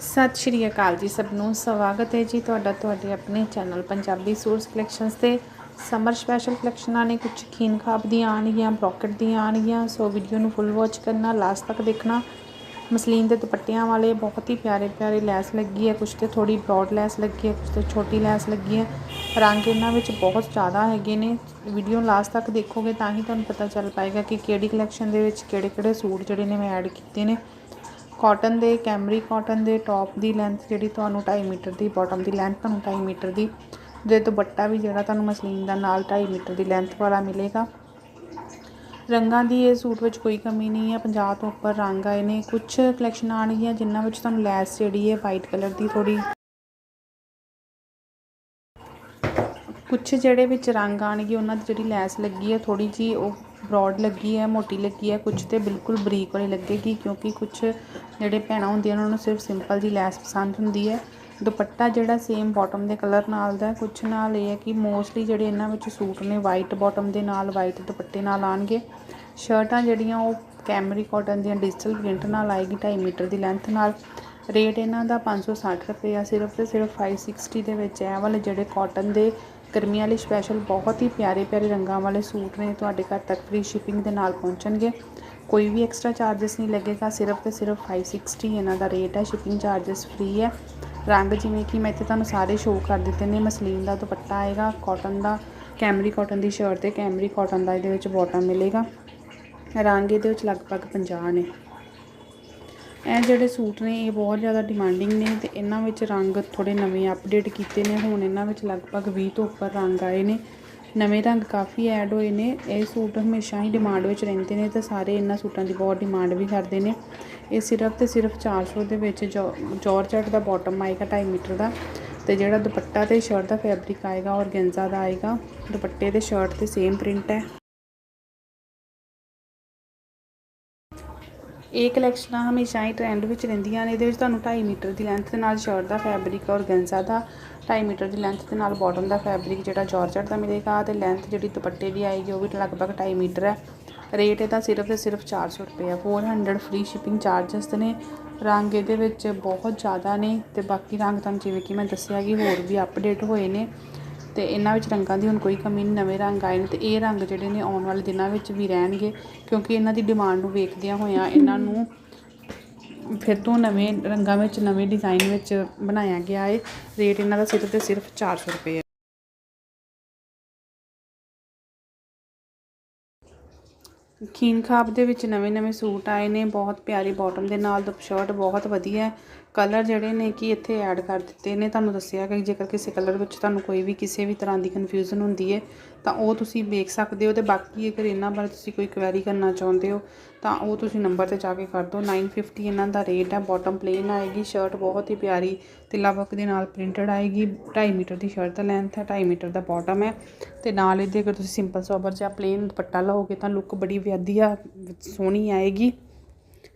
ਸਤਿ ਸ਼੍ਰੀ ਅਕਾਲ ਜੀ ਸਭ ਨੂੰ। ਸਵਾਗਤ ਹੈ ਜੀ ਤੁਹਾਡਾ ਤੁਹਾਡੇ ਆਪਣੇ ਚੈਨਲ ਪੰਜਾਬੀ ਸੂਟਸ ਕਲੈਕਸ਼ਨਸ ਤੇ। ਸਮਰ ਸਪੈਸ਼ਲ ਕਲੈਕਸ਼ਨਾਂ ਨੇ ਕੁਝ ਖੀਨ ਖਾਬ ਦੀਆਂ ਆਣਗੀਆਂ ਬ੍ਰੋਕਟ ਦੀਆਂ ਆਣਗੀਆਂ ਸੋ ਵੀਡੀਓ ਨੂੰ ਫੁੱਲ ਵਾਚ ਕਰਨਾ ਲਾਸਟ ਤੱਕ ਦੇਖਣਾ। ਮਸਲੀਨ ਦੇ ਦੁਪੱਟਿਆਂ ਵਾਲੇ ਬਹੁਤ ਹੀ ਪਿਆਰੇ ਪਿਆਰੇ ਲੈਸ ਲੱਗੀ ਹੈ ਕੁਝ ਤੇ ਥੋੜੀ ਬ੍ਰੌਡ ਲੈਸ ਲੱਗੀ ਹੈ ਕੁਝ ਤੇ ਛੋਟੀ ਲੈਸ ਲੱਗੀ ਹੈ। ਰੰਗ ਇਹਨਾਂ ਵਿੱਚ ਬਹੁਤ ਜ਼ਿਆਦਾ ਹੈਗੇ ਨੇ। ਵੀਡੀਓ ਲਾਸਟ ਤੱਕ ਦੇਖੋਗੇ ਤਾਂ ਹੀ ਤੁਹਾਨੂੰ ਪਤਾ ਚੱਲ ਪਾਏਗਾ ਕਿ ਕਿਹੜੀ ਕਲੈਕਸ਼ਨ ਦੇ ਵਿੱਚ ਕਿਹੜੇ ਕਿਹੜੇ ਸੂਟ ਜਿਹੜੇ ਨੇ ਮੈਂ ਐਡ ਕੀਤੇ ਨੇ। ਕਾਟਨ ਦੇ ਕੈਮਰੀ ਕਾਟਨ ਦੇ ਟੌਪ ਦੀ ਲੈਂਥ ਜਿਹੜੀ ਤੁਹਾਨੂੰ 2.5 ਮੀਟਰ ਦੀ ਬਾਟਮ ਦੀ ਲੈਂਥ ਤੁਹਾਨੂੰ 2.5 ਮੀਟਰ ਦੀ, ਜੇ ਦੁਪੱਟਾ ਵੀ ਜਿਹੜਾ ਤੁਹਾਨੂੰ ਮਸਲੀਨ ਦਾ ਨਾਲ 2.5 ਮੀਟਰ ਦੀ ਲੈਂਥ ਵਾਲਾ ਮਿਲੇਗਾ। ਰੰਗਾਂ ਦੀ ਇਹ ਸੂਟ ਵਿੱਚ ਕੋਈ ਕਮੀ ਨਹੀਂ ਹੈ 50 ਤੋਂ ਉੱਪਰ ਰੰਗ ਆਏ ਨੇ ਕੁਝ ਕਲੈਕਸ਼ਨ ਆਣਗੀਆਂ ਜਿਨ੍ਹਾਂ ਵਿੱਚ ਤੁਹਾਨੂੰ ਲੈਸ ਜਿਹੜੀ ਹੈ ਵਾਈਟ ਕਲਰ ਦੀ ਥੋੜੀ ਕੁਛ ਜਿਹੜੇ ਵਿੱਚ ਰੰਗ ਆਉਣਗੇ, ਉਹਨਾਂ ਦੀ ਜਿਹੜੀ ਲੈਸ ਲੱਗੀ ਹੈ, ਥੋੜ੍ਹੀ ਜਿਹੀ ਉਹ ਬਰੋਡ ਲੱਗੀ ਹੈ, ਮੋਟੀ ਲੱਗੀ ਹੈ, ਕੁਛ ਤੇ ਬਿਲਕੁਲ ਬਰੀਕ ਵਾਲੀ ਲੱਗੇਗੀ ਕਿਉਂਕਿ ਕੁਛ ਜਿਹੜੇ ਭੈਣਾਂ ਹੁੰਦੀਆਂ ਉਹਨਾਂ ਨੂੰ ਸਿਰਫ ਸਿੰਪਲ ਜੀ ਲੈਸ ਪਸੰਦ ਹੁੰਦੀ ਹੈ। ਦੁਪੱਟਾ ਜਿਹੜਾ ਸੇਮ ਬਾਟਮ ਦੇ ਕਲਰ ਨਾਲ ਦਾ ਕੁਛ ਨਾਲ ਇਹ ਹੈ ਕਿ ਮੋਸਟਲੀ ਜਿਹੜੇ ਇਹਨਾਂ ਵਿੱਚ ਸੂਟ ਨੇ ਵਾਈਟ ਬਾਟਮ ਦੇ ਨਾਲ ਵਾਈਟ ਦੁਪੱਟੇ ਨਾਲ ਆਣਗੇ ਸ਼ਰਟਾਂ ਜਿਹੜੀਆਂ ਉਹ ਕੈਮਰੀ ਕਾਟਨ ਦੀਆਂ ਡਿਜੀਟਲ ਪ੍ਰਿੰਟ ਨਾਲ ਆਏਗੀ 2.5 ਮੀਟਰ ਦੀ ਲੈਂਥ ਨਾਲ। ਰੇਟ ਇਹਨਾਂ ਦਾ 560 ਰੁਪਏ ਆ, ਸਿਰਫ ਤੇ ਸਿਰਫ 560 ਦੇ ਵਿੱਚ ਹੈ। ਵਾਲੇ ਜਿਹੜੇ ਕਾਟਨ ਦੇ ਗਰਮੀਆਂ ਲਈ ਸਪੈਸ਼ਲ ਬਹੁਤ ਹੀ ਪਿਆਰੇ ਪਿਆਰੇ ਰੰਗਾਂ ਵਾਲੇ ਸੂਟ ਨੇ, ਤੁਹਾਡੇ ਘਰ ਤੱਕ ਫ੍ਰੀ ਸ਼ਿਪਿੰਗ ਦੇ ਨਾਲ ਪਹੁੰਚਣਗੇ। ਕੋਈ ਵੀ ਐਕਸਟਰਾ ਚਾਰजेस ਨਹੀਂ ਲੱਗੇਗਾ, ਸਿਰਫ ਤੇ ਸਿਰਫ 560 ਇਹਨਾਂ ਦਾ ਰੇਟ ਹੈ ਸ਼ਿਪਿੰਗ ਚਾਰजेस ਫ੍ਰੀ ਹੈ। ਰੰਗ ਜਿਵੇਂ ਕਿ ਮੈਂ ਇੱਥੇ ਤੁਹਾਨੂੰ ਸਾਰੇ ਸ਼ੋਅ ਕਰ ਦਿੱਤੇ ਨੇ, ਮਸਲੀਨ ਦਾ ਦੁਪੱਟਾ ਆਏਗਾ ਕਾਟਨ ਦਾ ਕੈਮਰੀ ਕਾਟਨ ਦੀ ਸ਼ਰਟ ਤੇ ਕੈਮਰੀ ਕਾਟਨ ਦਾ ਇਹਦੇ ਵਿੱਚ ਬੋਟਮ ਮਿਲੇਗਾ। ਰੰਗ ਇਹਦੇ ਵਿੱਚ ਲਗਭਗ 50 ਨੇ। ਇਹ ਜਿਹੜੇ ਸੂਟ ਨੇ, ਇਹ ਬਹੁਤ ਜ਼ਿਆਦਾ ਡਿਮਾਂਡਿੰਗ ਨੇ ਤੇ ਇਹਨਾਂ ਵਿੱਚ ਰੰਗ ਥੋੜੇ ਨਵੇਂ ਅਪਡੇਟ ਕੀਤੇ ਨੇ। ਹੁਣ ਇਹਨਾਂ ਵਿੱਚ ਲਗਭਗ 20 ਤੋਂ ਉੱਪਰ ਰੰਗ ਆਏ ਨੇ। ਨਵੇਂ ਰੰਗ ਕਾਫੀ ਐਡ ਹੋਏ ਨੇ। ਇਹ ਸੂਟ ਹਮੇਸ਼ਾ ਹੀ ਡਿਮਾਂਡ ਵਿੱਚ ਰਹਿੰਦੇ ਨੇ ਤੇ ਸਾਰੇ ਇਹਨਾਂ ਸੂਟਾਂ ਦੀ ਬਹੁਤ ਡਿਮਾਂਡ ਵੀ ਕਰਦੇ ਨੇ। ਇਹ ਸਿਰਫ ਤੇ ਸਿਰਫ 400 ਦੇ ਵਿੱਚ ਜੋਰਜਟ ਦਾ ਬਾਟਮ ਆਏਗਾ 2.5 ਮੀਟਰ ਦਾ ਤੇ ਜਿਹੜਾ ਦੁਪੱਟਾ ਤੇ ਸ਼ਰਟ ਦਾ ਫੈਬਰਿਕ ਆਏਗਾ ਔਰਗੈਂਜ਼ਾ ਦਾ ਆਏਗਾ, ਦੁਪੱਟੇ ਤੇ ਸ਼ਰਟ ਤੇ ਸੇਮ ਪ੍ਰਿੰਟ ਹੈ। ਇਹ ਕਲੈਕਸ਼ਨਾਂ ਹਮੇਸ਼ਾ ਹੀ ਟ੍ਰੈਂਡ ਵਿੱਚ ਰਹਿੰਦੀਆਂ ਨੇ, ਇਹਦੇ ਵਿੱਚ ਤੁਹਾਨੂੰ 2.5 ਮੀਟਰ ਦੀ ਲੈਂਥ ਦੇ ਨਾਲ ਸ਼ਰਟ ਦਾ ਫੈਬਰਿਕ ਔਰ ਔਰਗੈਂਜ਼ਾ ਦਾ 2.5 ਮੀਟਰ ਦੀ ਲੈਂਥ ਦੇ ਨਾਲ ਬਾਟਮ ਦਾ ਫੈਬਰਿਕ ਜਿਹੜਾ ਜਾਰਜਟ ਦਾ ਮਿਲੇਗਾ ਤੇ ਲੈਂਥ ਜਿਹੜੀ ਦੁਪੱਟੇ ਦੀ ਆਏਗੀ ਉਹ ਵੀ ਲਗਭਗ 2.5 ਮੀਟਰ ਹੈ। ਰੇਟ ਇਹਦਾ ਸਿਰਫ ਤੇ ਸਿਰਫ 400 ਰੁਪਏ ਹੈ। 400 ਫ੍ਰੀ ਸ਼ਿਪਿੰਗ ਚਾਰजेस ਨੇ। ਰੰਗ ਇਹਦੇ ਵਿੱਚ ਬਹੁਤ ਜ਼ਿਆਦਾ ਨੇ ਤੇ ਬਾਕੀ ਰੰਗ ਤੁਹਾਨੂੰ ਜਿਵੇਂ ਕਿ ਮੈਂ ਦੱਸਿਆ ਕਿ ਹੋਰ ਵੀ ਅਪਡੇਟ ਹੋਏ ਨੇ। ਤੇ ਇਹਨਾਂ ਵਿੱਚ ਰੰਗਾਂ ਦੀ ਹੁਣ ਕੋਈ ਕਮੀ ਨਹੀਂ, ਨਵੇਂ ਰੰਗ ਆਏ ਨੇ ਤੇ ਇਹ ਰੰਗ ਜਿਹੜੇ ਨੇ ਆਉਣ ਵਾਲੇ ਦਿਨਾਂ ਵਿੱਚ ਵੀ ਰਹਿਣਗੇ ਕਿਉਂਕਿ ਇਹਨਾਂ ਦੀ ਡਿਮਾਂਡ ਨੂੰ ਵੇਖਦਿਆਂ ਹੋਇਆਂ ਇਹਨਾਂ ਨੂੰ ਫਿਰ ਤੋਂ ਨਵੇਂ ਰੰਗਾਂ ਵਿੱਚ, ਨਵੇਂ ਡਿਜ਼ਾਈਨ ਵਿੱਚ ਬਣਾਇਆ ਗਿਆ ਹੈ ਰੇਟ ਇਹਨਾਂ ਦਾ ਸਿਰਫ ਤੇ ਸਿਰਫ 400 ਰੁਪਏ ਹੈ ਖੀਨ ਖਾਬ ਦੇ ਵਿੱਚ ਨਵੇਂ ਨਵੇਂ ਸੂਟ ਆਏ ਨੇ, ਬਹੁਤ ਪਿਆਰੀ ਬਾਟਮ ਦੇ ਨਾਲ ਸ਼ਰਟ ਬਹੁਤ ਵਧੀਆ ਕਲਰ ਜਿਹੜੇ ਨੇ ਕਿ ਇੱਥੇ ਐਡ ਕਰ ਦਿੱਤੇ ਨੇ। ਤੁਹਾਨੂੰ ਦੱਸਿਆ ਕਿ ਜੇਕਰ ਕਿਸੇ ਕਲਰ ਵਿੱਚ ਤੁਹਾਨੂੰ ਕੋਈ ਵੀ ਕਿਸੇ ਵੀ ਤਰ੍ਹਾਂ ਦੀ ਕਨਫਿਊਜ਼ਨ ਹੁੰਦੀ ਹੈ, ਤਾਂ ਉਹ ਤੁਸੀਂ ਵੇਖ ਸਕਦੇ ਹੋ। ਤੇ ਬਾਕੀ ਅਗਰ ਇਹਨਾਂ ਬਾਰੇ ਤੁਸੀਂ ਕੋਈ ਕੁਐਰੀ ਕਰਨਾ ਚਾਹੁੰਦੇ ਹੋ, ਤਾਂ ਉਹ ਤੁਸੀਂ ਨੰਬਰ ਤੇ ਜਾ ਕੇ ਕਰ ਦਿਓ। 950 ਇਹਨਾਂ ਦਾ ਰੇਟ ਹੈ ਬਾਟਮ ਪਲੇਨ ਆਏਗੀ ਸ਼ਰਟ ਬਹੁਤ ਹੀ ਪਿਆਰੀ ਤਿੱਲਾ ਵਰਕ ਦੇ ਨਾਲ ਪ੍ਰਿੰਟਡ ਆਏਗੀ। 2.5 ਮੀਟਰ ਦੀ ਸ਼ਰਟ ਦਾ ਲੈਂਥ ਹੈ 2.5 ਮੀਟਰ ਦਾ ਬਾਟਮ ਹੈ। ਤੇ ਨਾਲ ਇਹਦੇ ਅਗਰ ਤੁਸੀਂ ਸਿੰਪਲ ਸੋਬਰ ਜਾਂ ਪਲੇਨ ਦੁਪੱਟਾ ਲਓਗੇ, ਤਾਂ ਲੁੱਕ ਬੜੀ ਵਧੀਆ ਸੋਹਣੀ ਆਏਗੀ।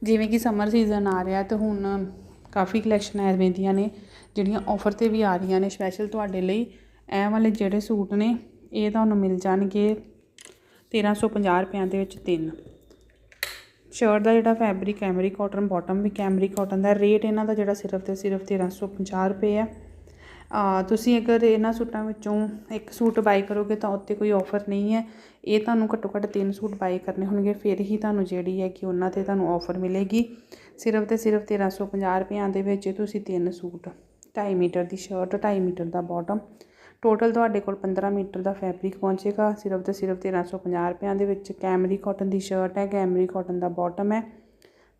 ਜਿਵੇਂ ਕਿ ਸਮਰ ਸੀਜ਼ਨ ਆ ਰਿਹਾ ਅਤੇ ਹੁਣ ਕਾਫੀ ਕਲੈਕਸ਼ਨ ਐਵੇਂ ਦੀਆਂ ਨੇ, ਜਿਹੜੀਆਂ ਔਫਰ ਤੇ ਵੀ ਆ ਰਹੀਆਂ ਨੇ ਸਪੈਸ਼ਲ ਤੁਹਾਡੇ ਲਈ। ਇਹ ਵਾਲੇ ਜਿਹੜੇ ਸੂਟ ਨੇ, ਇਹ ਤੁਹਾਨੂੰ ਮਿਲ ਜਾਣਗੇ 1350 ਰੁਪਿਆਂ ਦੇ ਵਿੱਚ ਤਿੰਨ। ਸ਼ਰਟ ਦਾ ਜਿਹੜਾ ਫੈਬਰਿਕ ਕੈਮਰੀ ਕਾਟਨ ਬਾਟਮ ਵੀ ਕੈਮਰੀ ਕਾਟਨ ਦਾ ਰੇਟ ਇਹਨਾਂ ਦਾ ਜਿਹੜਾ ਸਿਰਫ ਤੇ ਸਿਰਫ 1350 ਰੁਪਏ ਹੈ ਤੁਸੀਂ ਅਗਰ ਇਹਨਾਂ ਸੂਟਾਂ ਵਿੱਚੋਂ ਇੱਕ ਸੂਟ ਬਾਏ ਕਰੋਗੇ ਤਾਂ ਉੱਤੇ ਕੋਈ ਔਫਰ ਨਹੀਂ ਹੈ। ਇਹ ਤੁਹਾਨੂੰ ਘੱਟੋ ਘੱਟ ਤਿੰਨ ਸੂਟ ਬਾਏ ਕਰਨੇ ਹੋਣਗੇ। ਫਿਰ ਹੀ ਤੁਹਾਨੂੰ ਜਿਹੜੀ ਹੈ ਕਿ ਉਹਨਾਂ ਤੇ ਤੁਹਾਨੂੰ ਔਫਰ ਮਿਲੇਗੀ। ਸਿਰਫ ਤੇ ਸਿਰਫ 1350 ਰੁਪਿਆਂ ਦੇ ਵਿੱਚ ਤੁਸੀਂ ਤਿੰਨ ਸੂਟ 2.5 ਮੀਟਰ ਦੀ ਸ਼ਰਟ 2.5 ਮੀਟਰ ਦਾ ਬਾਟਮ ਟੋਟਲ ਤੁਹਾਡੇ ਕੋਲ 15 ਮੀਟਰ ਦਾ ਫੈਬਰਿਕ ਪਹੁੰਚੇਗਾ। ਸਿਰਫ ਤੇ ਸਿਰਫ 1350 ਰੁਪਿਆਂ ਦੇ ਵਿੱਚ ਕੈਮਰੀ ਕਾਟਨ ਦੀ ਸ਼ਰਟ ਹੈ। ਕੈਮਰੀ ਕਾਟਨ ਦਾ ਬਾਟਮ ਹੈ।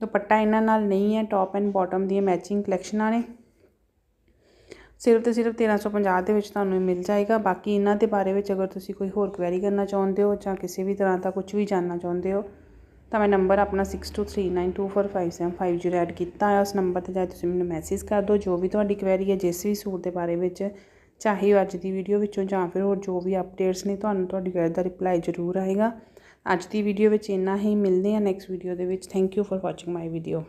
ਦੁਪੱਟਾ ਇਹਨਾਂ ਨਾਲ ਨਹੀਂ ਹੈ। ਟੌਪ ਐਂਡ ਬਾਟਮ ਦੀਆਂ ਮੈਚਿੰਗ ਕਲੈਕਸ਼ਨਾਂ ਨੇ। ਸਿਰਫ ਤੇ ਸਿਰਫ 1350 ਦੇ ਵਿੱਚ ਤੁਹਾਨੂੰ ਮਿਲ ਜਾਏਗਾ। ਬਾਕੀ ਇਹਨਾਂ ਦੇ ਬਾਰੇ ਵਿੱਚ ਅਗਰ ਤੁਸੀਂ ਕੋਈ ਹੋਰ ਕੁਐਰੀ ਕਰਨਾ ਚਾਹੁੰਦੇ ਹੋ ਜਾਂ ਕਿਸੇ ਵੀ ਤਰ੍ਹਾਂ ਦਾ ਕੁਝ ਵੀ ਜਾਣਨਾ ਚਾਹੁੰਦੇ ਹੋ, ਤਾਂ ਮੈਂ ਨੰਬਰ ਆਪਣਾ 6239245750 ਐਡ ਕੀਤਾ ਹੈ ਉਸ ਨੰਬਰ ਤੇ ਜਾ ਤੁਸੀਂ ਮੈਨੂੰ ਮੈਸੇਜ ਕਰ ਦਿਓ। ਜੋ ਵੀ ਤੁਹਾਡੀ ਕੁਐਰੀ ਹੈ, ਜਿਸ ਵੀ ਸੂਟ ਦੇ ਬਾਰੇ ਵਿੱਚ, ਚਾਹੇ ਅੱਜ ਦੀ ਵੀਡੀਓ ਵਿੱਚੋਂ ਜਾਂ ਫਿਰ ਹੋਰ ਜੋ ਵੀ ਅਪਡੇਟਸ ਨੇ, ਤੁਹਾਨੂੰ ਤੁਹਾਡੀ ਕੁਐਰੀ ਦਾ ਰਿਪਲਾਈ ਜ਼ਰੂਰ ਆਏਗਾ। ਅੱਜ ਦੀ ਵੀਡੀਓ ਵਿੱਚ ਇੰਨਾ ਹੀ। ਮਿਲਦੇ ਹਾਂ ਨੈਕਸਟ ਵੀਡੀਓ ਦੇ ਵਿੱਚ। Thank you for watching my video